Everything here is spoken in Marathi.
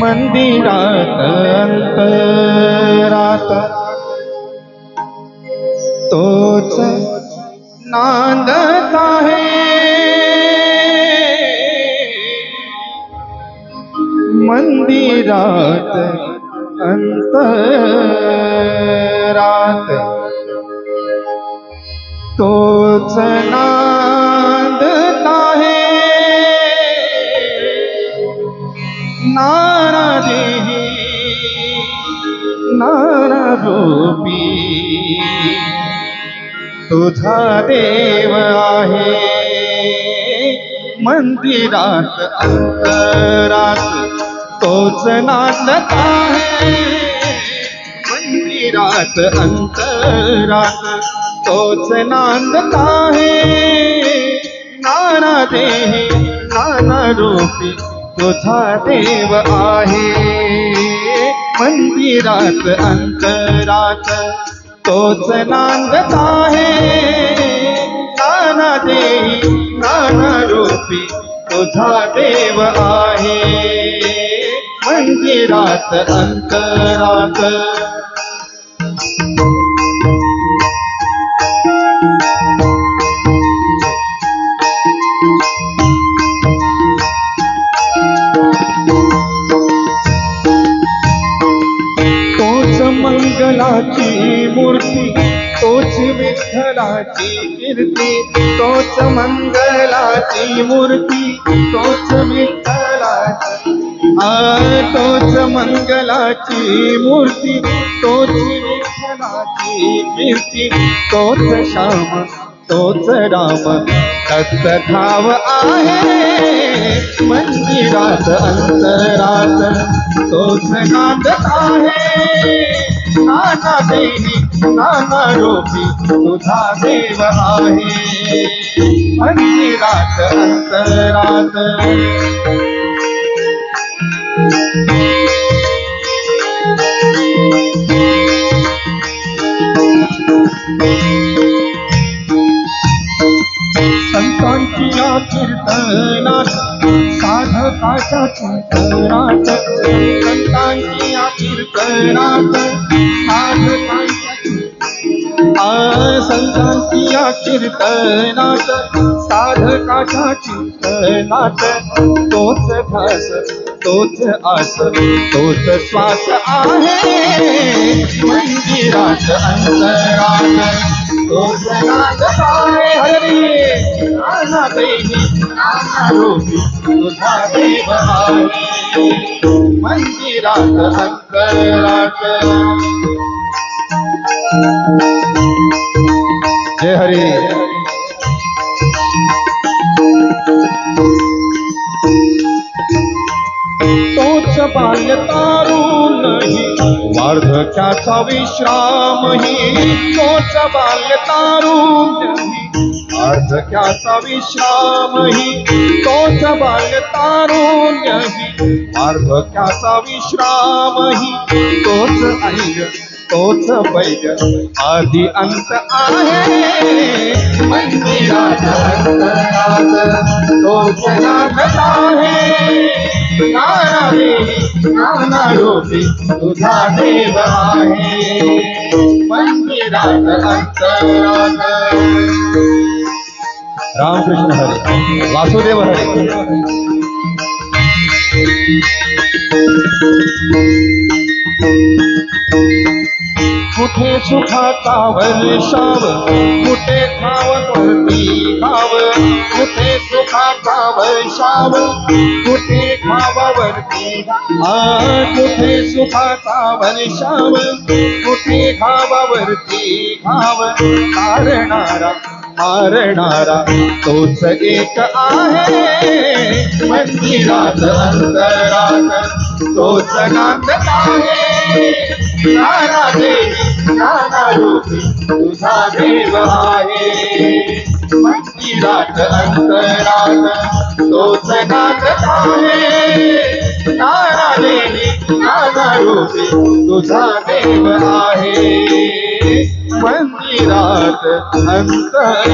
मंदिरात अंतरात तोच नांदत आहे. मंदिरात अंतरात तोच रूपी। तुझा देव आहे। मंदिरात अंतरात तोच नाचत आहे। मंदिरात अंतरात तोच नांदत आहे। नाना देही नाना रूपी तुझा देव आहे। मंदिरात अंतरात तोच नांदत आहे. नाना देई नाना रूपी तुझा देव आहे. मंदिरात अंतरात विठ्ठलाची मूर्ती तोच विठ्ठलाची कीर्ती तोच मंगलाची मूर्ती तोच विठ्ठलाची आ तोच मंगलाची मूर्ती तोच विठ्ठलाची कीर्ती तोच श्याम तोच राम. तत्त आहे मंदिरात अंतरात तोच नाद आहे. नाना देवी नाना रूपी तुझा देव आहे मंदिरात अंतरात Thank you. साधकाच्या चिंतनात संतांची या कीर्तनात साधकाच्या आ संतांची या कीर्तनात साधकाच्या चिंतनात तोच भास तोच आस तोच श्वास आहे मंदिरात अंतरात तोच नादत आहे हरी नाना देवी नाना रूपी तुझा देव मंदिरात अंतरात जय हरी तोच बाल्य तारुणही वार्धक्याचा विश्रामही तोच बाल्य तारुण्यही सख्याचा विश्रामही तोच बाल तारुण्यही. वार्धक्याचा विश्रामही तोच ऐय तोच बैल आधी अंत आहे. तोच नागत आहे. नाना रूपी तुझा देव आहे. मंदिरात अंतरात. रामकृष्ण हरे वासुदेव हरे। कुठे सुखाचा वर्षाव कुठे खाव कोणती खाव कुठे सुखाचा वर्षाव कुठे खावावरती कुठे सुखाचा वर्षाव कुठे खावावरती खाव तारणारा मारणारा तोच एक आहे. मंदिरात अंतरात तोच नांदत आहे. नाना देवी नाना रूपी तुझा देव आहे. मंदिरात अंतरात तोच नांदत आहे. नाना देवी नाना रूपी तुझा देव आहे. मंदिरात अंतरात